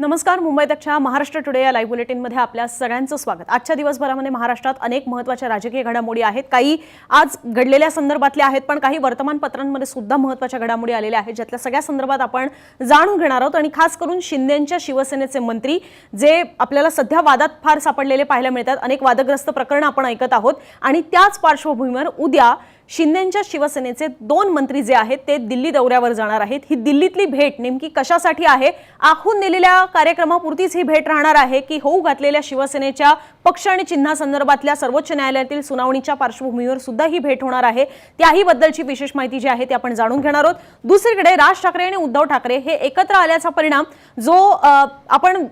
नमस्कार मुंबई तकच्या महाराष्ट्र टुडे या लाईव्ह बुलेटिनमध्ये आपल्या सगळ्यांचं स्वागत. आजच्या दिवसभरामध्ये महाराष्ट्रात अनेक महत्त्वाच्या राजकीय घडामोडी आहेत. काही आज घडलेल्या संदर्भातल्या आहेत पण काही वर्तमानपत्रांमध्ये सुद्धा महत्त्वाच्या घडामोडी आलेल्या आहेत ज्यातल्या सगळ्या संदर्भात आपण जाणून घेणार आहोत. आणि खास करून शिंदेंच्या शिवसेनेचे मंत्री जे आपल्याला सध्या वादात फार सापडलेले पाहायला मिळतात अनेक वादग्रस्त प्रकरणं आपण ऐकत आहोत. आणि त्याच पार्श्वभूमीवर उद्या शिंदेंच्या शिवसेनेचे दोन मंत्री जे आहेत ते दिल्ली दौऱ्यावर जाणार आहेत. ही दिल्लीतली भेट नेमकी कशासाठी आहे? आखून दिलेल्या कार्यक्रमापुरतीच ही भेट राहणार आहे की होऊ घातलेल्या शिवसेनेच्या पक्ष आणि चिन्हासंदर्भातल्या सर्वोच्च न्यायालयातील सुनावणीच्या पार्श्वभूमीवर सुद्धा ही भेट होणार आहे. त्याही बद्दलची विशेष माहिती जी आहे ती आपण जाणून घेणार आहोत. दुसरीकडे राज ठाकरे आणि उद्धव ठाकरे हे एकत्र आल्याचा परिणाम जो आपण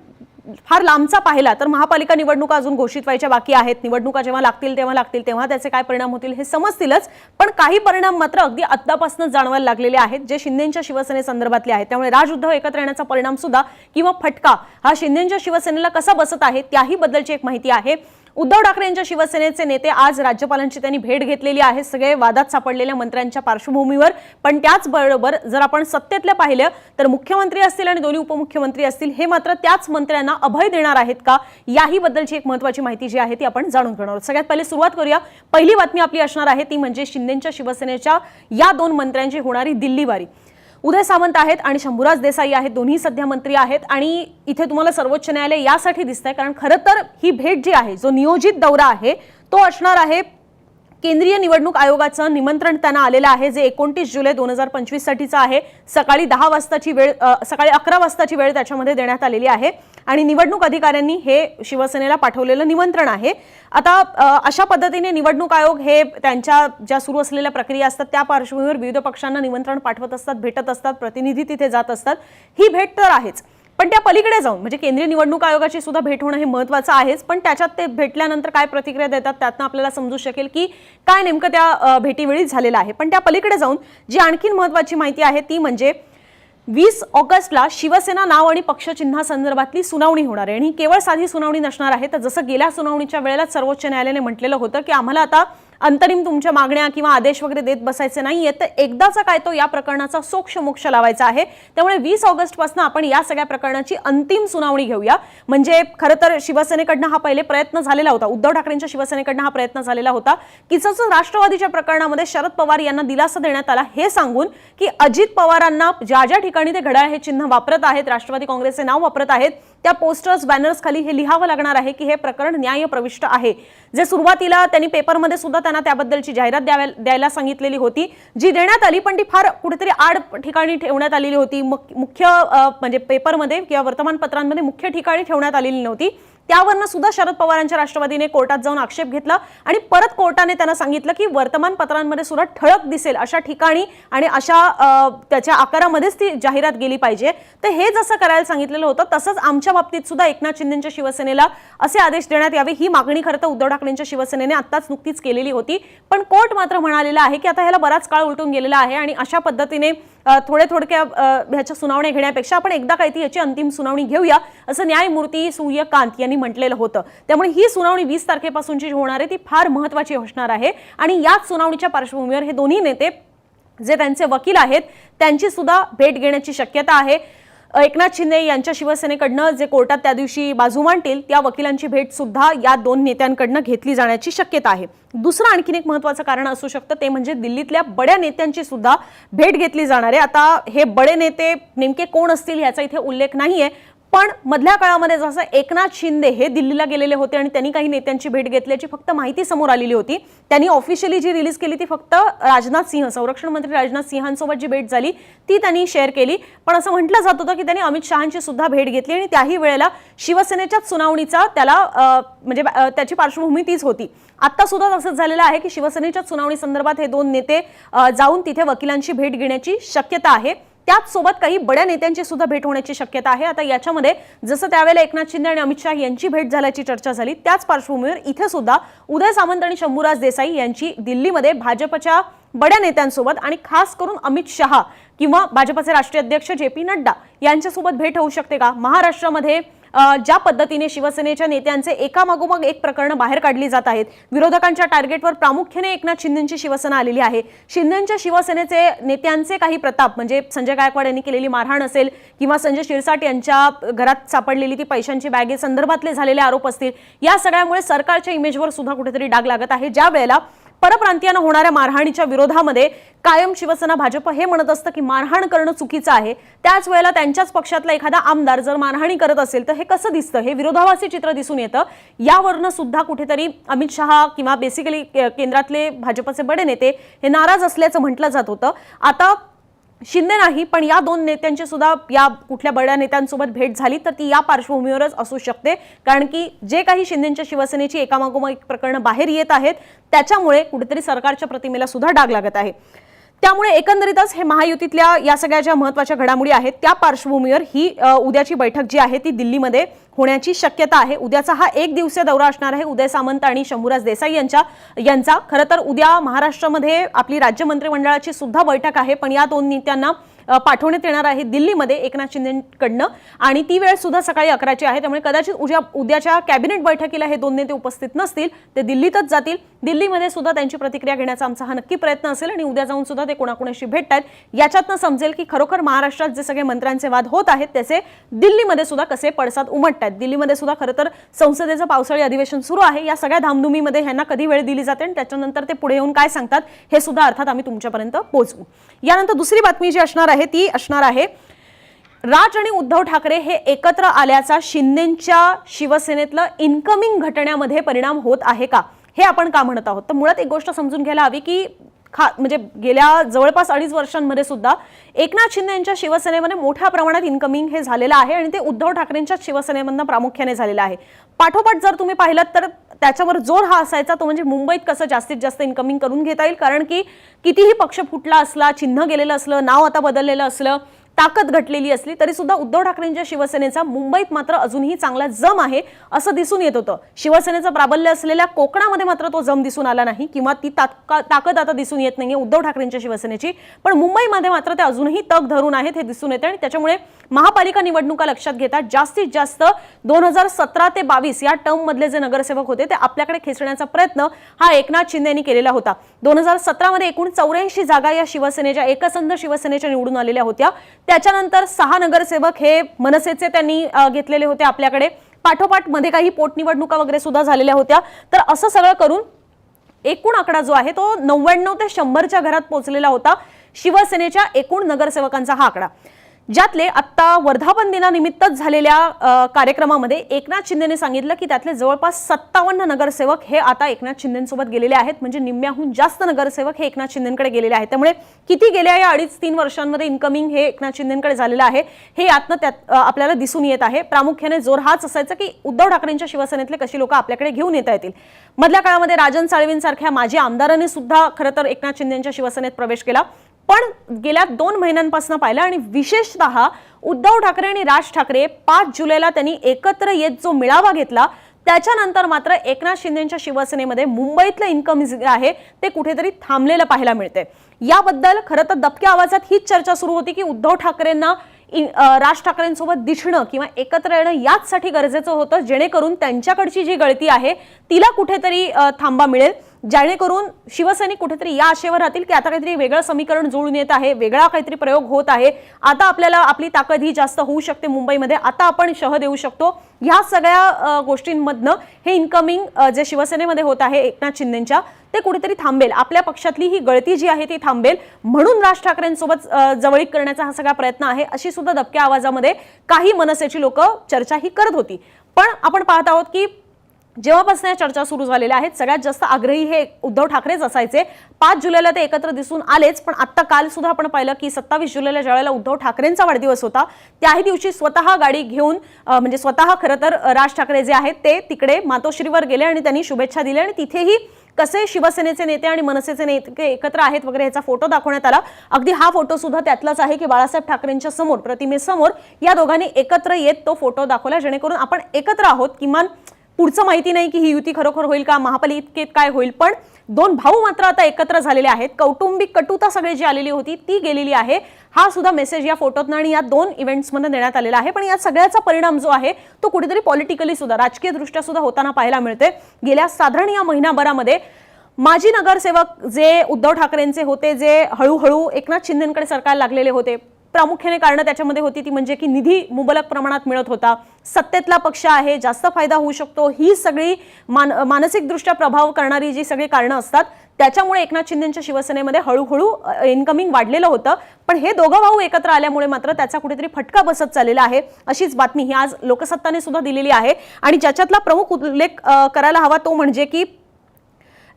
फार लांबचा पाहिला तर महापालिका निवडणुका अजून घोषित व्हायच्या बाकी आहेत. निवडणुका जेव्हा लागतील तेव्हा लागतील तेव्हा त्याचे काय परिणाम होतील हे समजतीलच. पण काही परिणाम मात्र अगदी आत्तापासूनच जाणवायला लागलेले आहेत. जे शिंदेच्या शिवसेनेसंदर्भातले आहेत त्यामुळे राज उद्धव एकत्र येण्याचा परिणाम सुद्धा किंवा फटका हा शिंदेच्या शिवसेनेला कसा बसत आहे त्याही बद्दलची एक माहिती आहे. उद्धव ठाकरे यांच्या शिवसेनेचे नेते आज राज्यपालांची त्यांनी भेट घेतलेली आहे. सगळे वादात सापडलेल्या मंत्र्यांच्या पार्श्वभूमीवर. पण त्याचबरोबर जर आपण सत्तेतल्या पाहिलं तर मुख्यमंत्री असतील आणि दोन्ही उपमुख्यमंत्री असतील हे मात्र त्याच मंत्र्यांना अभय देणार आहेत का? याही बद्दलची एक महत्वाची माहिती जी आहे ती आपण जाणून घेणार आहोत. सगळ्यात पहिले सुरुवात करूया. पहिली बातमी आपली असणार आहे ती म्हणजे शिंदेच्या शिवसेनेच्या या दोन मंत्र्यांची होणारी दिल्लीवारी. उदय सावंत आहेत आणि शंभूराज देसाई आहेत दोन्ही सध्या मंत्री आहेत आणि इथे तुम्हाला सर्वोच्च न्यायालय यासाठी दिसतंय कारण खरं तर ही भेट जी आहे जो नियोजित दौरा आहे तो असणार आहे केंद्रीय निवडणूक आयोगाचं निमंत्रण त्यांना आलेलं आहे जे एकोणतीस जुलै दोन हजार पंचवीस साठीचं आहे. सकाळी दहा वाजताची वेळ सकाळी अकरा वाजताची वेळ त्याच्यामध्ये देण्यात आलेली आहे. आणि निवडणूक अधिकाऱ्यांनी हे शिवसेनेला पाठवलेलं निमंत्रण आहे. आता अशा पद्धतीने निवडणूक आयोग हे त्यांच्या ज्या सुरू असलेल्या प्रक्रिया असतात त्या पार्श्वभूमीवर विविध पक्षांना निमंत्रण पाठवत असतात भेटत असतात प्रतिनिधी तिथे जात असतात. ही भेट तर आहेच. पण त्या पलीकडे जाऊन म्हणजे केंद्रीय निवडणूक आयोगाची सुद्धा भेट होणं हे महत्वाचं आहेच. पण त्याच्यात ते भेटल्यानंतर काय प्रतिक्रिया देतात त्यातनं आपल्याला समजू शकेल की काय नेमकं त्या भेटीवेळी झालेलं आहे. पण त्या पलीकडे जाऊन जी आणखीन महत्वाची माहिती आहे ती म्हणजे वीस ऑगस्टला शिवसेना नाव आणि पक्षचिन्हासंदर्भातली सुनावणी होणार आहे. आणि ही केवळ साधी सुनावणी नसणार आहे. तर जसं गेल्या सुनावणीच्या वेळेला सर्वोच्च न्यायालयाने म्हटलेलं होतं की आम्हाला आता अंतरिम तुमच्या मागण्या किंवा आदेश वगैरे देत बसायचे नाहीये तर एकदाचा काय तो या प्रकरणाचा सोक्ष मोक्ष लावायचा आहे. त्यामुळे वीस ऑगस्टपासून आपण या सगळ्या प्रकरणाची अंतिम सुनावणी घेऊया. म्हणजे खरं तर शिवसेनेकडनं हा पहिले प्रयत्न झालेला होता. उद्धव ठाकरेंच्या शिवसेनेकडनं हा प्रयत्न झालेला होता. की जसं राष्ट्रवादीच्या प्रकरणामध्ये शरद पवार यांना दिलासा देण्यात आला. हे सांगून की अजित पवारांना ज्या ज्या ठिकाणी ते घड्याळ हे चिन्ह वापरत आहेत राष्ट्रवादी काँग्रेसचे नाव वापरत आहेत त्या पोस्टर्स बॅनर्स खाली हे लिहावं लागणार आहे की हे प्रकरण न्याय प्रविष्ट आहे. जे सुरुवातीला त्यांनी पेपरमध्ये सुद्धा त्यांना त्याबद्दलची जाहिरात द्याव्या द्यायला सांगितलेली होती जी देण्यात आली पण ती फार कुठेतरी आड ठिकाणी ठेवण्यात आलेली होती. मुख्य म्हणजे पेपरमध्ये किंवा वर्तमानपत्रांमध्ये मुख्य ठिकाणी ठेवण्यात आलेली नव्हती. त्यावरनं सुद्धा शरद पवारांच्या राष्ट्रवादीने कोर्टात जाऊन आक्षेप घेतला आणि परत कोर्टाने त्यांना सांगितलं की वर्तमानपत्रांमध्ये सुद्धा ठळक दिसेल अशा ठिकाणी आणि अशा त्याच्या आकारामध्येच ती जाहिरात गेली पाहिजे. तर हे जसं करायला सांगितलेलं होतं तसंच आमच्या बाबतीत सुद्धा एकनाथ शिंदेच्या शिवसेनेला असे आदेश देण्यात यावे. ही मागणी खरं तर उद्धव ठाकरेंच्या शिवसेनेने आत्ताच नुकतीच केलेली होती. पण कोर्ट मात्र म्हणालेलं आहे की आता ह्याला बराच काळ उलटून गेलेला आहे आणि अशा पद्धतीने थोडे थोडक्या ह्याच्या सुनावण्या घेण्यापेक्षा आपण एकदा काही याची अंतिम सुनावणी घेऊया असं न्यायमूर्ती सूर्यकांत यांनी म्हटलेलं होतं. त्यामुळे ही सुनावणी वीस तारखेपासूनची जी होणार आहे ती फार महत्वाची असणार आहे. आणि याच सुनावणीच्या पार्श्वभूमीवर हे दोन्ही नेते जे त्यांचे वकील आहेत त्यांची सुद्धा भेट घेण्याची शक्यता आहे. एकनाथ शिंदे यांच्या शिवसेनेकडनं जे कोर्टात त्या दिवशी बाजू मांडतील त्या वकिलांची भेट सुद्धा या दोन नेत्यांकडनं घेतली जाण्याची शक्यता आहे. दुसरं आणखीन एक महत्वाचं कारण असू शकतं ते म्हणजे दिल्लीतल्या बड्या नेत्यांची सुद्धा भेट घेतली जाणार आहे. आता हे बडे नेते नेमके कोण असतील याचा इथे उल्लेख नाहीये पण मधल्या काळामध्ये जसं एकनाथ शिंदे हे दिल्लीला गेलेले होते आणि त्यांनी काही नेत्यांची भेट घेतल्याची फक्त माहिती समोर आलेली होती. त्यांनी ऑफिशियली जी रिलीज केली ती फक्त राजनाथ सिंह संरक्षण मंत्री राजनाथ सिंहांसोबत जी भेट झाली ती त्यांनी शेअर केली. पण असं म्हटलं जात होतं की त्यांनी अमित शहांची सुद्धा भेट घेतली आणि त्याही वेळेला शिवसेनेच्याच सुनावणीचा त्याला म्हणजे त्याची पार्श्वभूमी तीच होती. आता सुद्धा तसंच झालेलं आहे की शिवसेनेच्या सुनावणी संदर्भात हे दोन नेते जाऊन तिथे वकिलांची भेट घेण्याची शक्यता आहे. त्याच सोबत काही बड्या नेत्यांची सुद्धा भेट होण्याची शक्यता आहे. आता याच्यामध्ये जसं त्यावेळेला एकनाथ शिंदे आणि अमित शहा यांची भेट झाल्याची चर्चा झाली त्याच पार्श्वभूमीवर इथे सुद्धा उदय सामंत आणि शंभूराज देसाई यांची दिल्लीमध्ये भाजपच्या बड्या नेत्यांसोबत आणि खास करून अमित शहा किंवा भाजपचे राष्ट्रीय अध्यक्ष जे पी नड्डा यांच्यासोबत भेट होऊ शकते का? महाराष्ट्रामध्ये ज्या पद्धतीने शिवसेनेच्या नेत्यांचे एकामागोमाग एक प्रकरणं बाहेर काढली जात आहेत विरोधकांच्या टार्गेटवर प्रामुख्याने एकनाथ शिंदेची शिवसेना आलेली आहे. शिंदेच्या शिवसेनेचे नेत्यांचे काही प्रताप म्हणजे संजय गायकवाड यांनी केलेली मारहाण असेल किंवा संजय शिरसाट यांच्या घरात सापडलेली ती पैशांची बॅगे संदर्भातले झालेले आरोप असतील या सगळ्यामुळे सरकारच्या इमेजवर सुद्धा कुठेतरी डाग लागत आहे. ज्या वेळेला परप्रांतीयांना होणाऱ्या मारहाणीच्या विरोधामध्ये कायम शिवसेना भाजप हे म्हणत असतं की मारहाण करणं चुकीचं आहे. त्याच वेळेला त्यांच्याच पक्षातला एखादा आमदार जर मारहाणी करत असेल तर हे कसं दिसतं? हे विरोधाभासी चित्र दिसून येतं. यावरनं सुद्धा कुठेतरी अमित शहा किंवा बेसिकली केंद्रातले भाजपचे बडे नेते हे नाराज असल्याचं म्हटलं जात होतं. आता शिंदे नाही पण या दोन नेत्यांची सुद्धा या कुठल्या बड्या नेत्यांसोबत भेट झाली तर ती या पार्श्वभूमीवरच असू शकते. कारण की जे काही शिंदेच्या शिवसेनेची एकामागोमाग एक प्रकरणं बाहेर येत आहेत त्याच्यामुळे कुठेतरी सरकारच्या प्रतिमेला सुद्धा डाग लागत आहे. त्यामुळे एकंदरीतच हे महायुतीतल्या या सगळ्या ज्या महत्त्वाच्या घडामोडी आहेत त्या पार्श्वभूमीवर ही उद्याची बैठक जी आहे ती दिल्लीमध्ये होण्याची शक्यता आहे. उद्याचा हा एक दिवसीय दौरा असणार आहे. उदय सामंत आणि शंभूराज देसाई यांच्या यांचा. खरं तर उद्या महाराष्ट्रामध्ये आपली राज्य मंत्रिमंडळाची सुद्धा बैठक आहे पण या दोन नेत्यांना पाठवण्यात येणार आहे दिल्लीमध्ये एकनाथ शिंदेकडनं. आणि ती वेळ सुद्धा सकाळी अकराची आहे त्यामुळे कदाचित उद्या उद्याच्या कॅबिनेट बैठकीला हे दोन नेते उपस्थित नसतील ते दिल्लीतच जातील. दिल्लीमध्ये सुद्धा त्यांची प्रतिक्रिया घेण्याचा आमचा हा नक्की प्रयत्न असेल आणि उद्या जाऊन सुद्धा ते कोणाकोणाशी भेटतात याच्यातनं समजेल की खरोखर महाराष्ट्रात जे सगळे मंत्र्यांचे वाद होत आहेत त्याचे दिल्लीमध्ये सुद्धा कसे पडसाद उमटत आहेत. दिल्लीमध्ये सुद्धा खरं तर संसदेचं पावसाळी अधिवेशन सुरू आहे. या सगळ्या धामधुमीमध्ये ह्यांना कधी वेळ दिली जाते आणि त्याच्यानंतर ते पुढे येऊन काय सांगतात हे सुद्धा अर्थात आम्ही तुमच्यापर्यंत पोहोचवू. यानंतर दुसरी बातमी जी असणार आहे ती असणार आहे. राज आणि उद्धव ठाकरे हे एकत्र आल्याचा शिंदेच्या शिवसेनेतलं इन्कमिंग घटण्यामध्ये परिणाम होत आहे का? हे आपण का म्हणत आहोत? तर मुळात एक गोष्ट समजून घ्यायला हवी की खा म्हणजे गेल्या जवळपास अडीच वर्षांमध्ये सुद्धा एकनाथ शिंदे यांच्या शिवसेनेमध्ये मोठ्या प्रमाणात इन्कमिंग हे झालेलं आहे आणि ते उद्धव ठाकरेंच्या शिवसेनेमधनं प्रामुख्याने झालेलं आहे. पाठोपाठ जर तुम्ही पाहिलं तर त्याच्यावर जोर हा असायचा तो म्हणजे मुंबईत कसं जास्तीत जास्त इन्कमिंग करून घेता येईल? कारण की कितीही पक्ष फुटला असला चिन्ह गेलेलं असलं नाव आता बदललेलं असलं ताकद घटलेली असली तरी सुद्धा उद्धव ठाकरेंच्या शिवसेनेचा मुंबईत मात्र अजूनही चांगला जम आहे असं दिसून येत होतं. शिवसेनेचं प्राबल्य असलेल्या कोकणामध्ये मात्र तो जम दिसून आला नाही किंवा ती ताकद आता दिसून येत नाहीये उद्धव ठाकरेंच्या शिवसेनेची. पण मुंबईमध्ये मात्र ते अजूनही तग धरून आहेत हे दिसून येते आणि त्याच्यामुळे महापालिका निवडणुका लक्षात घेता जास्तीत जास्त दोन हजार सतरा ते बावीस या टर्म मधले जे नगरसेवक होते ते आपल्याकडे खेचण्याचा प्रयत्न हा एकनाथ शिंदे यांनी केलेला होता. दोन हजार सतरामध्ये एकूण चौऱ्याऐंशी जागा या शिवसेनेच्या एकसंध शिवसेनेच्या निवडून आलेल्या होत्या. त्याच्यानंतर सहा नगरसेवक हे मनसेचे त्यांनी घेतलेले होते आपल्याकडे. पाठोपाठमध्ये काही पोटनिवडणुका वगैरे सुद्धा झालेल्या होत्या. तर असं सगळं करून एकूण आकडा जो आहे तो नव्याण्णव ते शंभरच्या घरात पोहोचलेला होता. शिवसेनेच्या एकूण नगरसेवकांचा हा आकडा. ज्यातले आत्ता वर्धापन दिनानिमित्तच झालेल्या कार्यक्रमामध्ये एकनाथ शिंदेने सांगितलं की त्यातले जवळपास सत्तावन्न नगरसेवक हे आता एकनाथ शिंदेसोबत गेलेले आहेत. म्हणजे निम्म्याहून जास्त नगरसेवक हे एकनाथ शिंदेकडे गेलेले आहेत. त्यामुळे किती गेल्या या अडीच तीन वर्षांमध्ये इन्कमिंग हे एकनाथ शिंदेकडे झालेलं आहे हे यातनं त्यात आपल्याला दिसून येत आहे. प्रामुख्याने जोर हाच असायचा की उद्धव ठाकरेंच्या शिवसेनेतले कशी लोक आपल्याकडे घेऊन येता येतील. मधल्या काळामध्ये राजन साळवींसारख्या माजी आमदारांनी सुद्धा खरं तर एकनाथ शिंदेच्या शिवसेनेत प्रवेश केला. पण गेल्या दोन महिन्यांपासून पाहिलं आणि विशेषतः उद्धव ठाकरे आणि राज ठाकरे पाच जुलैला त्यांनी एकत्र येत जो मेळावा घेतला त्याच्यानंतर मात्र एकनाथ शिंदेच्या शिवसेनेमध्ये मुंबईतलं इन्कम जे आहे ते कुठेतरी थांबलेलं पाहायला मिळते याबद्दल खरं तर दबक्या आवाजात हीच चर्चा सुरू होती की उद्धव ठाकरेंना राज ठाकरेंसोबत दिसणं किंवा एकत्र येणं याचसाठी गरजेचं होतं जेणेकरून त्यांच्याकडची जी गळती आहे तिला कुठेतरी थांबा मिळेल. जेणेकरून शिवसैनिक कुठेतरी या आशेवर राहतील की आता काहीतरी वेगळं समीकरण जुळून येत आहे वेगळा काहीतरी प्रयोग होत आहे. आता आपल्याला आपली ताकद ही जास्त होऊ शकते मुंबईमध्ये. आता आपण शह देऊ शकतो. ह्या सगळ्या गोष्टींमधनं हे इन्कमिंग जे शिवसेनेमध्ये होत आहे एकनाथ शिंदेच्या ते कुठेतरी थांबेल. आपल्या पक्षातली ही गळती जी आहे ती थांबेल. म्हणून राज ठाकरेंसोबत जवळीक करण्याचा हा सगळा प्रयत्न आहे. अशी सुद्धा दबक्या आवाजामध्ये काही मनसेची लोक चर्चा ही करत होती. पण आपण पाहत आहोत की जेव्हापासून या चर्चा सुरू झालेल्या आहेत सगळ्यात जास्त आग्रही हे उद्धव ठाकरेच असायचे. पाच जुलैला ते एकत्र दिसून आलेच पण आत्ता काल सुद्धा आपण पाहिलं की सत्तावीस जुलैला ज्यावेळेला उद्धव ठाकरेंचा वाढदिवस होता त्याही दिवशी स्वतः गाडी घेऊन म्हणजे स्वतः खरं तर राज ठाकरे जे आहेत ते तिकडे मातोश्रीवर गेले आणि त्यांनी शुभेच्छा दिल्या आणि तिथेही कसे शिवसेनेचे नेते आणि मनसेचे नेते एकत्र आहेत वगैरे याचा फोटो दाखवण्यात आला. अगदी हा फोटो सुद्धा त्यातलाच आहे की बाळासाहेब ठाकरेंच्या समोर प्रतिमेसमोर या दोघांनी एकत्र येत तो फोटो दाखवला जेणेकरून आपण एकत्र आहोत किमान पुढचं माहिती नाही की ही युती खरोखर होईल का महापालिकेत काय होईल पण दोन भाऊ मात्र आता एकत्र झालेले आहेत. कौटुंबिक कटुता सगळी जी आलेली होती ती गेलेली आहे. हा सुद्धा मेसेज या फोटोतनं आणि या दोन इव्हेंट्समध्ये देण्यात आलेला आहे. पण या सगळ्याचा परिणाम जो आहे तो कुठेतरी पॉलिटिकली सुद्धा राजकीय दृष्ट्या सुद्धा होताना पाहायला मिळते गेल्या साधारण या महिनाभरामध्ये माजी नगरसेवक जे उद्धव ठाकरेंचे होते जे हळूहळू एकनाथ शिंदेकडे सरकार लागलेले होते प्रामुख्याने कारणं त्याच्यामध्ये होती ती म्हणजे की निधी मुबलक प्रमाणात मिळत होता. सत्तेतला पक्ष आहे जास्त फायदा होऊ शकतो. ही सगळी मान मानसिकदृष्ट्या प्रभाव करणारी जी सगळी कारणं असतात त्याच्यामुळे एकनाथ शिंदेच्या शिवसेनेमध्ये हळूहळू इन्कमिंग वाढलेलं होतं. पण हे दोघं भाऊ एकत्र आल्यामुळे मात्र त्याचा कुठेतरी फटका बसत चाललेला आहे. अशीच बातमी ही आज लोकसत्ताने सुद्धा दिलेली आहे. आणि ज्याच्यातला प्रमुख उल्लेख करायला हवा तो म्हणजे की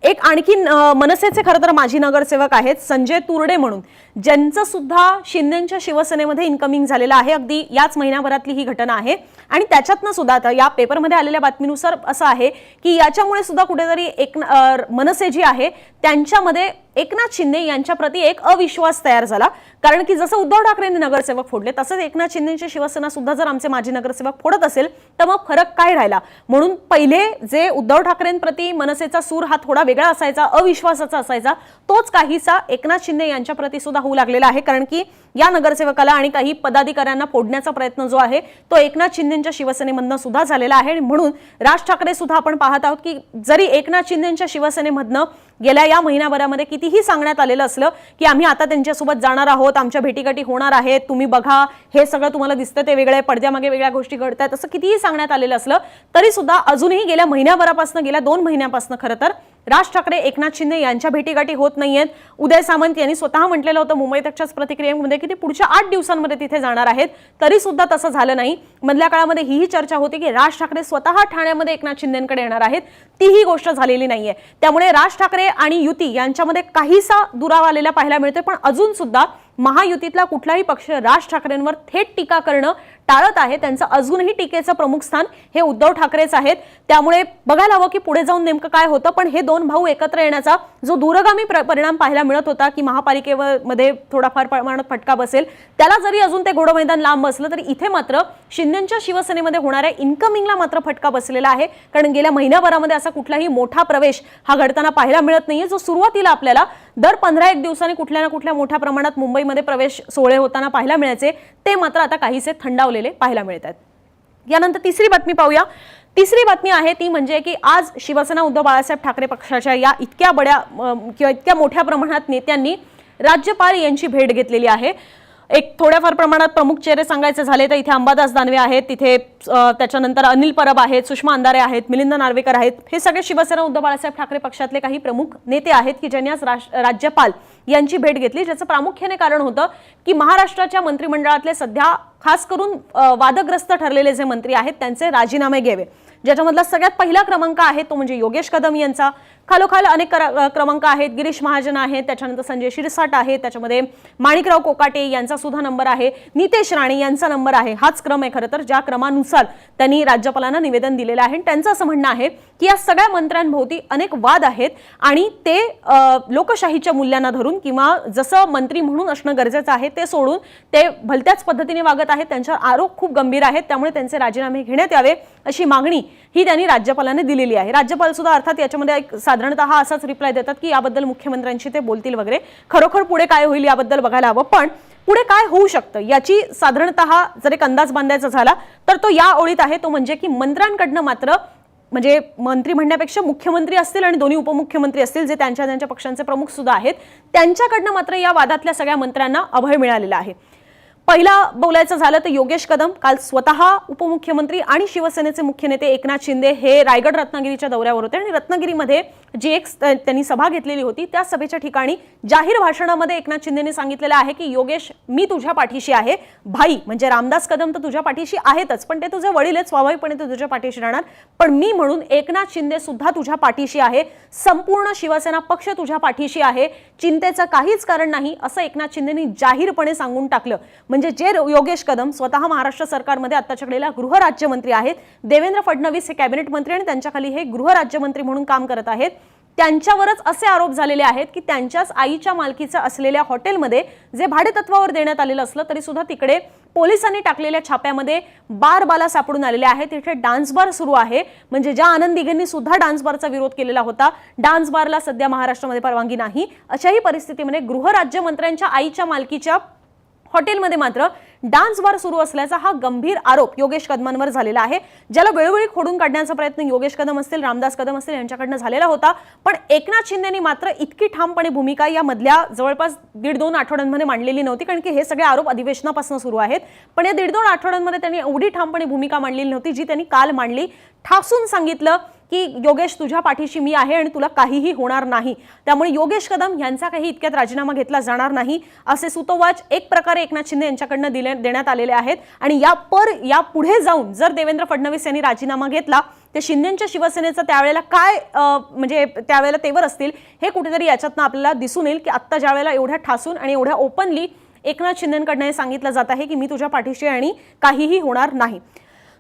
एक आणखीन मनसेचे खरं तर माजी नगरसेवक आहेत संजय तुरडे म्हणून. ज्यांचं सुद्धा शिंदेच्या शिवसेनेमध्ये इन्कमिंग झालेलं आहे. अगदी याच महिन्याभरातली ही घटना आहे. आणि त्याच्यातनं सुद्धा आता या पेपरमध्ये आलेल्या बातमीनुसार असं आहे की याच्यामुळे सुद्धा कुठेतरी एक मनसे जी आहे त्यांच्यामध्ये एकनाथ शिंदे यांच्याप्रती एक अविश्वास तयार झाला. कारण की जसं उद्धव ठाकरेंनी नगरसेवक फोडले तसंच एकनाथ शिंदेची शिवसेना सुद्धा जर आमचे माजी नगरसेवक फोडत असेल तर मग फरक काय राहिला? म्हणून पहिले जे उद्धव ठाकरेंप्रती मनसेचा सूर हा थोडा वेगळा असायचा अविश्वासाचा असायचा तोच काहीसा एकनाथ शिंदे यांच्याप्रती सुद्धा होऊ लागलेला आहे. कारण की या नगरसेवकाला आणि काही पदाधिकाऱ्यांना फोडण्याचा प्रयत्न जो आहे तो एकनाथ शिंदेच्या शिवसेनेमधनं सुद्धा झालेला आहे. आणि म्हणून राज ठाकरे सुद्धा आपण पाहत आहोत की जरी एकनाथ शिंदेच्या शिवसेनेमधनं गेल्या या महिनाभरामध्ये कितीही सांगण्यात आलेलं असलं की आम्ही आता त्यांच्यासोबत जाणार आहोत आमच्या भेटीगाठी होणार आहेत तुम्ही बघा हे सगळं तुम्हाला दिसतं ते वेगळ्या पडद्यामागे वेगळ्या गोष्टी घडत आहेत असं कितीही सांगण्यात आलेलं असलं तरी सुद्धा अजूनही गेल्या महिन्याभरापासून गेल्या दोन महिन्यापासून खरं तर राज ठाकरे एकनाथ शिंदे यांच्या भेटीगाठी होत नाहीयेत. उदय सामंत यांनी स्वतः म्हटलेलं होतं मुंबईत तकच्याच प्रतिक्रियेमध्ये की ते पुढच्या आठ दिवसांमध्ये तिथे जाणार आहेत. तरी सुद्धा तसं झालं नाही. मधल्या काळामध्ये हीही चर्चा होती की राज ठाकरे स्वतः ठाण्यामध्ये एकनाथ शिंदेकडे येणार आहेत. तीही गोष्ट झालेली नाहीये. त्यामुळे राज ठाकरे आणि युती यांच्यामध्ये काहीसा दुराव आलेला पाहायला मिळतोय पण अजून सुद्धा महायुतीतला कुठलाही पक्ष राज ठाकरेंवर थेट टीका करणं टाळत आहे. त्यांचं अजूनही टीकेचं प्रमुख स्थान हे उद्धव ठाकरेच आहेत. त्यामुळे बघायला हवं की पुढे जाऊन नेमकं काय होतं. पण हे दोन भाऊ एकत्र येण्याचा जो दूरगामी प्र- परिणाम पाहायला मिळत होता की महापालिकेमध्ये थोडाफार प्रमाणात फटका बसेल. त्याला जरी अजून ते घोडं मैदान लांब असलं तरी इथे मात्र शिंदेच्या शिवसेनेमध्ये होणाऱ्या इन्कमिंगला मात्र फटका बसलेला आहे. कारण गेल्या महिन्याभरामध्ये असा कुठलाही मोठा प्रवेश हा घडताना पाहायला मिळत नाहीये. जो सुरुवातीला आपल्याला दर पंधरा एक दिवसांनी कुठल्या ना कुठल्या मोठ्या प्रमाणात मुंबईमध्ये प्रवेश सोहळे होताना पाहायला मिळायचे ते मात्र आता काहीसे थंडावलेले पाहायला मिळत आहेत. यानंतर तिसरी बातमी पाहूया. तिसरी बातमी आहे ती म्हणजे की आज शिवसेना उद्धव बाळासाहेब ठाकरे पक्षाच्या या इतक्या बड्या किंवा इतक्या मोठ्या प्रमाणात नेत्यांनी राज्यपाल यांची भेट घेतलेली आहे. एक थोड्याफार प्रमाणात प्रमुख चेहरे सांगायचे झाले तर इथे अंबादास दानवे आहेत तिथे त्याच्यानंतर अनिल परब आहेत सुषमा अंधारे आहेत मिलिंद नार्वेकर आहेत. हे सगळे शिवसेना उद्धव बाळासाहेब ठाकरे पक्षातले काही प्रमुख नेते आहेत की ज्यांनी आज राज्यपाल यांची भेट घेतली ज्याचं प्रामुख्याने कारण होतं की महाराष्ट्राच्या मंत्रिमंडळातले सध्या खास करून वादग्रस्त ठरलेले जे मंत्री आहेत त्यांचे राजीनामे घ्यावे. ज्याच्यामधला सगळ्यात पहिला क्रमांक आहे तो म्हणजे योगेश कदम यांचा. खालोखाल अनेक क्रमांक आहेत. गिरीश महाजन आहेत त्याच्यानंतर संजय शिरसाट आहे त्याच्यामध्ये माणिकराव कोकाटे यांचा सुद्धा नंबर आहे. नितेश राणे यांचा नंबर आहे. हाच क्रम आहे खरं तर ज्या क्रमानुसार त्यांनी राज्यपालांना निवेदन दिलेलं आहे. आणि त्यांचं असं म्हणणं आहे की या सगळ्या मंत्र्यांभोवती अनेक वाद आहेत आणि ते लोकशाहीच्या मूल्यांना धरून किंवा जसं मंत्री म्हणून असणं गरजेचं आहे ते सोडून ते भलत्याच पद्धतीने वागत आहेत. त्यांच्यावर आरोप खूप गंभीर आहेत. त्यामुळे त्यांचे राजीनामे घेण्यात यावे अशी मागणी ही त्यांनी राज्यपालांना दिलेली आहे. राज्यपाल सुद्धा अर्थात याच्यामध्ये एक साधारणतः असाच रिप्लाय देतात की याबद्दल मुख्यमंत्र्यांशी ते बोलतील वगैरे. खरोखर पुढे काय होईल याबद्दल बघायला हवं. पण पुढे काय होऊ शकतं याची साधारणतः जर एक अंदाज बांधायचा झाला तर तो या ओळीत आहे. तो म्हणजे की मंत्र्यांकडनं मात्र म्हणजे मंत्री म्हणण्यापेक्षा मुख्यमंत्री असतील आणि दोन्ही उपमुख्यमंत्री असतील जे त्यांच्या त्यांच्या पक्षांचे प्रमुख सुद्धा आहेत त्यांच्याकडनं मात्र या वादातल्या सगळ्या मंत्र्यांना अभय मिळालेला आहे. पहिला बोलायचं झालं तर योगेश कदम काल स्वतः उपमुख्यमंत्री आणि शिवसेनेचे मुख्य नेते एकनाथ शिंदे हे रायगड रत्नागिरीच्या दौऱ्यावर होते आणि रत्नागिरीमध्ये जी एक त्यांनी सभा घेतलेली होती त्या सभेच्या ठिकाणी जाहीर भाषणामध्ये एकनाथ शिंदेने सांगितलेलं आहे की योगेश मी तुझ्या पाठीशी आहे. भाई म्हणजे रामदास कदम तर तुझ्या पाठीशी आहेतच पण ते तुझे वडील आहेत स्वाभाविकपणे ते तुझ्या पाठीशी राहणार. पण मी म्हणून एकनाथ शिंदे सुद्धा तुझ्या पाठीशी आहे. संपूर्ण शिवसेना पक्ष तुझ्या पाठीशी आहे. चिंतेचं काहीच कारण नाही असं एकनाथ शिंदेनी जाहीरपणे सांगून टाकलं. म्हणजे म्हणजे जे योगेश कदम स्वतः महाराष्ट्र सरकारमध्ये आत्ताच्या घडीला गृहराज्यमंत्री आहेत. देवेंद्र फडणवीस हे कॅबिनेट मंत्री आणि त्यांच्याखाली हे गृहराज्यमंत्री म्हणून काम करत आहेत. त्यांच्यावरच असे आरोप झालेले आहेत की त्यांच्याच आईच्या मालकीचं असलेल्या हॉटेलमध्ये जे भाडेतत्वावर देण्यात आलेलं असलं तरी सुद्धा तिकडे पोलिसांनी टाकलेल्या छाप्यामध्ये बार बाला सापडून आलेले आहेत. तिथे डान्स बार सुरू आहे. म्हणजे ज्या आनंद दिघेंनी सुद्धा डान्स बारचा विरोध केलेला होता डान्स बारला सध्या महाराष्ट्रामध्ये परवानगी नाही. अशाही परिस्थितीमध्ये गृहराज्यमंत्र्यांच्या आईच्या मालकीच्या हॉटेलमध्ये मात्र डान्स बार सुरू असल्याचा हा गंभीर आरोप योगेश कदमांवर झालेला आहे ज्याला वेळोवेळी खोडून काढण्याचा प्रयत्न योगेश कदम असतील रामदास कदम असतील यांच्याकडनं झालेला होता. पण एकनाथ शिंदेनी मात्र इतकी ठामपणे भूमिका या मधल्या जवळपास दीड दोन आठवड्यांमध्ये मांडलेली नव्हती कारण की हे सगळे आरोप अधिवेशनापासून सुरू आहेत. पण या दीड दोन आठवड्यांमध्ये त्यांनी एवढी ठामपणे भूमिका मांडलेली नव्हती जी त्यांनी काल मांडली. ठासून सांगितलं की योगेश तुझ्या पाठीशी मी आहे आणि तुला काहीही होणार नाही. त्यामुळे योगेश कदम यांचा काही इतक्यात राजीनामा घेतला जाणार नाही असे सुतोवाच एक प्रकारे एकनाथ शिंदे यांच्याकडनं दिले देण्यात आलेले आहेत. आणि या पर या पुढे जाऊन जर देवेंद्र फडणवीस यांनी राजीनामा घेतला ते शिंदेच्या शिवसेनेचं त्यावेळेला काय म्हणजे त्यावेळेला तेवर असतील हे कुठेतरी याच्यातनं आपल्याला दिसून येईल की आत्ता ज्या वेळेला एवढ्या ठासून आणि एवढ्या ओपनली एकनाथ शिंदेकडनं हे सांगितलं जात आहे की मी तुझ्या पाठीशी आणि काहीही होणार नाही.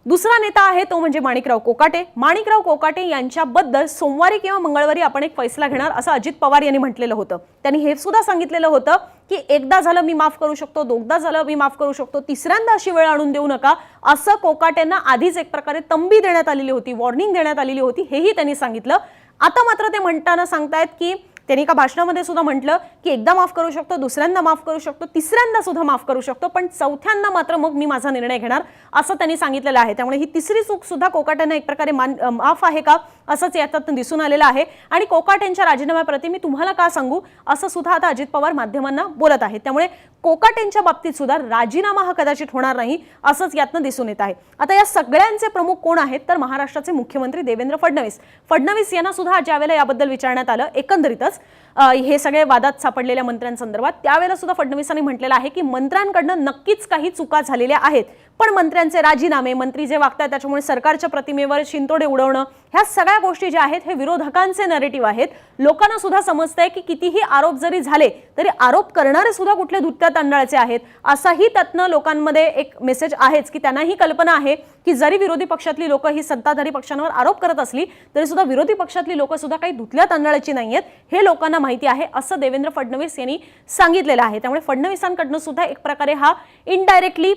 दुसरा नेता आहे तो म्हणजे माणिकराव कोकाटे. माणिकराव कोकाटे यांच्याबद्दल सोमवारी किंवा मंगळवारी आपण एक फैसला घेणार असं अजित पवार यांनी म्हटलेलं होतं. त्यांनी हे सुद्धा सांगितलेलं होतं की एकदा झालं मी माफ करू शकतो दोनदा झालं मी माफ करू शकतो तिसऱ्यांदा अशी वेळ आणून देऊ नका असं कोकाटेंना आधीच एक प्रकारे तंबी देण्यात आलेली होती वॉर्निंग देण्यात आलेली होती हेही त्यांनी सांगितलं. आता मात्र ते म्हणताना सांगतायत की त्यांनी एका भाषणामध्ये सुद्धा म्हटलं की एकदा माफ करू शकतो दुसऱ्यांदा माफ करू शकतो तिसऱ्यांदा सुद्धा माफ करू शकतो पण चौथ्यांदा मात्र मग मी माझा निर्णय घेणार असं त्यांनी सांगितलेलं आहे. त्यामुळे ही तिसरी चूक सुद्धा कोकाट्यांना एक प्रकारे मान माफ आहे का असंच याच्यात दिसून आलेलं आहे. आणि कोकाट यांच्या राजीनाम्याप्रती मी तुम्हाला का सांगू असं सुद्धा आता अजित पवार माध्यमांना बोलत आहेत. त्यामुळे कोकाट यांच्या बाबतीत सुद्धा राजीनामा हा कदाचित होणार नाही असंच यातनं दिसून येत आहे. आता या सगळ्यांचे प्रमुख कोण आहेत? तर महाराष्ट्राचे मुख्यमंत्री देवेंद्र फडणवीस. फडणवीस यांना सुद्धा ज्यावेळेला याबद्दल विचारण्यात आलं एकंदरीतच हे सगळे वादात सापडलेल्या मंत्र्यांसंदर्भात. त्यावेळेला सुद्धा फडणवीसांनी म्हटलेलं आहे की मंत्र्यांकडनं नक्कीच काही चुका झालेल्या आहेत पण मंत्र्यांचे राजीनामे मंत्री जे वागतात त्याच्यामुळे सरकारच्या प्रतिमेवर शिंतोडे उडवणं ह्या सगळ्या गोष्टी ज्या आहेत हे विरोधकांचे नरेटिव्ह आहेत. लोकांना सुद्धा समजतंय की कितीही आरोप जरी झाले तरी आरोप करणारे सुद्धा कुठले धुत्या तांदळाचे आहेत. असाही त्यातनं लोकांमध्ये एक मेसेज आहेच की त्यांनाही कल्पना आहे की जरी विरोधी पक्षातली लोक ही सत्ताधारी पक्षांवर आरोप करत असली तरी सुद्धा विरोधी पक्षातली लोक सुद्धा काही धुतल्या तांदळाची नाही आहेत हे लोकांना माहिती आहे असं देवेंद्र फडणवीस यांनी सांगितलेलं आहे. त्यामुळे फडणवीसांकडनं सुद्धा एक प्रकारे हा इनडायरेक्टली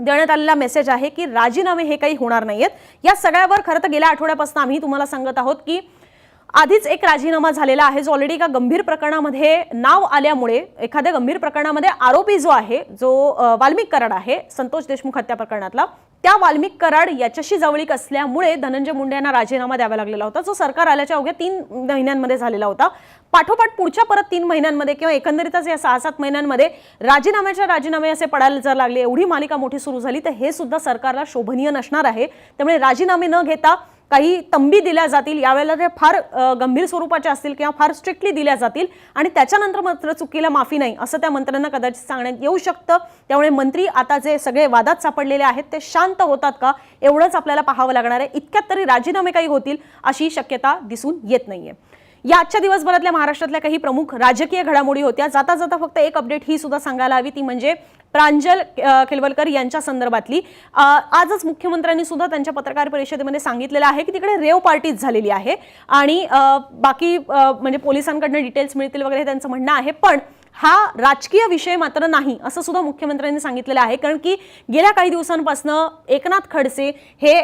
देण्यात आलेला मेसेज आहे की राजीनामे हे काही होणार नाहीयेत. या सगळ्यावर खरं तर गेल्या आठवड्यापासून आम्ही तुम्हाला सांगत आहोत की आधीच एक राजीनामा झालेला आहे जो ऑलरेडी एका गंभीर प्रकरणामध्ये नाव आल्यामुळे एखाद्या गंभीर प्रकरणामध्ये आरोपी जो आहे जो वाल्मिक कराड आहे संतोष देशमुख हत्या प्रकरणातला त्या वाल्मिक कराड याच्याशी जवळीक असल्यामुळे धनंजय मुंडे यांना राजीनामा द्यावा लागलेला होता जो सरकार आल्याच्या अवघ्या तीन महिन्यांमध्ये झालेला होता. पाठोपाठ पुढच्या परत तीन महिन्यांमध्ये किंवा एकंदरीतच या सहा सात महिन्यांमध्ये राजीनाम्याच्या राजीनामे असे पडायला जर लागले एवढी मालिका मोठी सुरू झाली तर हे सुद्धा सरकारला शोभनीय नसणार आहे. त्यामुळे राजीनामे न घेता काही तंबी दिल्या जातील यावेळेला ते फार गंभीर स्वरूपाच्या असतील किंवा फार स्ट्रिक्टली दिल्या जातील आणि त्याच्यानंतर मात्र चुकीला माफी नाही असं त्या मंत्र्यांना कदाचित सांगण्यात येऊ शकतं. त्यामुळे मंत्री आता जे सगळे वादात सापडलेले आहेत ते शांत होतात का? एवढंच आपल्याला पाहावं लागणार आहे. इतक्यात तरी राजीनामे काही होतील अशी शक्यता दिसून येत नाहीये. या आजच्या दिवसभरातल्या महाराष्ट्रातल्या काही प्रमुख राजकीय घडामोडी होत्या. जाता जाता फक्त एक अपडेट ही सुद्धा सांगायला हवी ती म्हणजे प्रांजल अ, खेलवलकर यांच्या संदर्भातली. आजच मुख्यमंत्र्यांनी सुद्धा त्यांच्या पत्रकार परिषदेमध्ये सांगितलेलं आहे की तिकडे रेव पार्टीज झालेली आहे आणि बाकी म्हणजे पोलिसांकडनं डिटेल्स मिळतील वगैरे हे त्यांचं म्हणणं आहे. पण हा राजकीय विषय मात्र नाही असं सुद्धा मुख्यमंत्र्यांनी सांगितलेलं आहे. कारण की गेल्या काही दिवसांपासून एकनाथ खडसे हे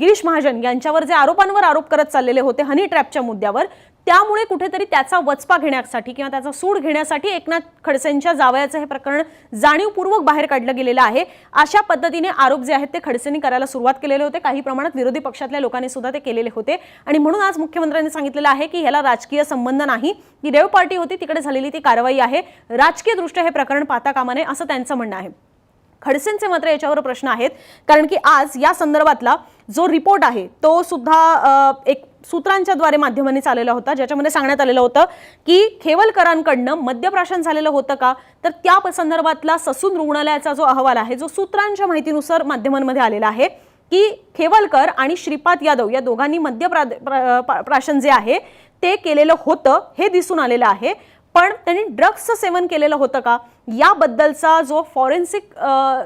गिरीश महाजन यांच्यावर जे आरोपांवर आरोप करत चाललेले होते हनी ट्रॅपच्या मुद्द्यावर त्यामुळे कुठेतरी त्याचा वचपा घेण्यासाठी किंवा त्याचा सूड घेण्यासाठी एकनाथ खडसेंच्या जावयाचं हे प्रकरण जाणीवपूर्वक बाहेर काढलं गेलेलं आहे. अशा पद्धतीने आरोप जे आहेत ते खडसेंनी करायला सुरुवात केलेले होते. काही प्रमाणात विरोधी पक्षातल्या लोकांनी सुद्धा ते केलेले होते. आणि म्हणून आज मुख्यमंत्र्यांनी सांगितलेलं आहे की ह्याला राजकीय संबंध नाही. ही रेव पार्टी होती तिकडे झालेली ती कारवाई आहे. राजकीय दृष्ट्या हे प्रकरण पाहता कामा नये असं त्यांचं म्हणणं आहे. खडसेंचे मात्र याच्यावर प्रश्न आहेत. कारण की आज या संदर्भातला जो रिपोर्ट आहे तो सुद्धा एक सूत्रांच्या द्वारे माध्यमांनी चाललेला होता ज्याच्यामध्ये सांगण्यात आलेलं होतं की खेवलकरांकडनं मद्यप्राशन झालेलं होतं का? तर त्या संदर्भातला ससून रुग्णालयाचा जो अहवाल आहे जो सूत्रांच्या माहितीनुसार माध्यमांमध्ये आलेला आहे की खेवलकर आणि श्रीपाद यादव या दोघांनी मद्यप्रा प्रा- प्राशन जे आहे ते केलेलं होतं हे दिसून आलेलं आहे. पण त्यांनी ड्रग्सचं सेवन केलेलं होतं का? याबद्दलचा जो फॉरेन्सिक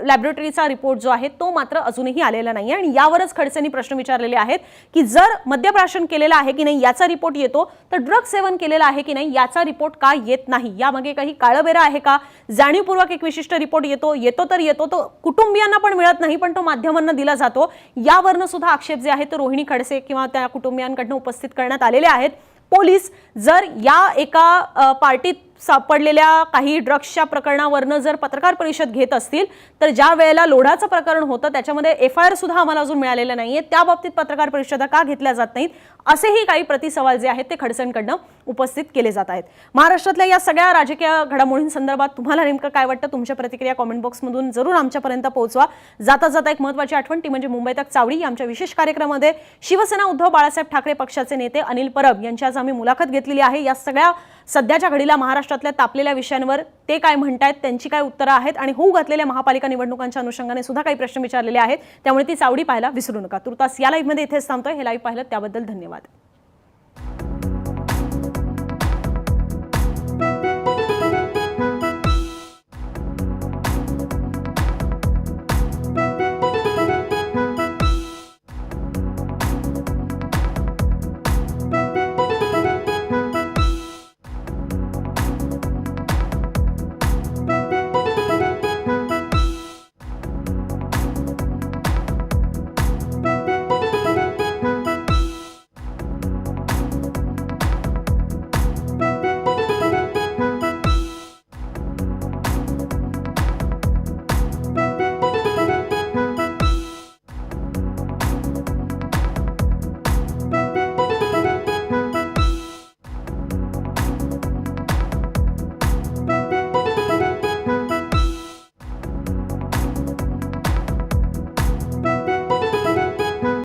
लॅबोरेटरीचा रिपोर्ट जो आहे तो मात्र अजूनही आलेला नाही आणि यावरच खडसेंनी प्रश्न विचारलेले आहेत की जर मद्यप्राशन केलेलं आहे की नाही याचा रिपोर्ट येतो तर ड्रग सेवन केलेलं आहे की नाही याचा रिपोर्ट का येत नाही? यामागे काही काळबेरा आहे का? जाणीवपूर्वक एक विशिष्ट रिपोर्ट येतो येतो तर येतो तो कुटुंबियांना पण मिळत नाही पण तो माध्यमांना दिला जातो. यावरनं सुद्धा आक्षेप जे आहेत तो रोहिणी खडसे किंवा त्या कुटुंबियांकडनं उपस्थित करण्यात आलेले आहेत. पोलीस जर या एका पार्टीत सापडलेल्या काही ड्रग्सच्या प्रकरणावरनं जर पत्रकार परिषद घेत असतील तर ज्या वेळेला लोढाचं प्रकरण होतं त्याच्यामध्ये एफ आय आर सुद्धा आम्हाला अजून मिळालेलं नाहीये. त्या बाबतीत पत्रकार परिषदा का घेतल्या जात नाहीत? असेही काही प्रतिसवाल जे आहेत ते खडसेंकडनं उपस्थित केले जात आहेत. महाराष्ट्रातल्या या सगळ्या राजकीय घडामोडींसंदर्भात तुम्हाला नेमकं काय वाटतं? तुमच्या प्रतिक्रिया कॉमेंट बॉक्समधून जरूर आमच्यापर्यंत पोहोचवा. जाता जाता एक महत्त्वाची आठवण ती म्हणजे मुंबई तक चावडी आमच्या विशेष कार्यक्रमामध्ये शिवसेना उद्धव बाळासाहेब ठाकरे पक्षाचे नेते अनिल परब यांची आज आम्ही मुलाखत घेतलेली आहे. या सगळ्या सध्याच्या घडीला महाराष्ट्र महाराष्ट्रातल्या तापलेल्या विषयांवर ते काय म्हणतायत त्यांची काय उत्तरं आहेत आणि होऊ घातलेल्या महापालिका निवडणुकांच्या अनुषंगाने सुद्धा काही प्रश्न विचारलेले आहेत त्यामुळे ती चावडी पाहायला विसरू नका. तुर्तास या लाईव्हमध्ये इथेच थांबतोय. हे लाईव्ह पाहिलं त्याबद्दल धन्यवाद.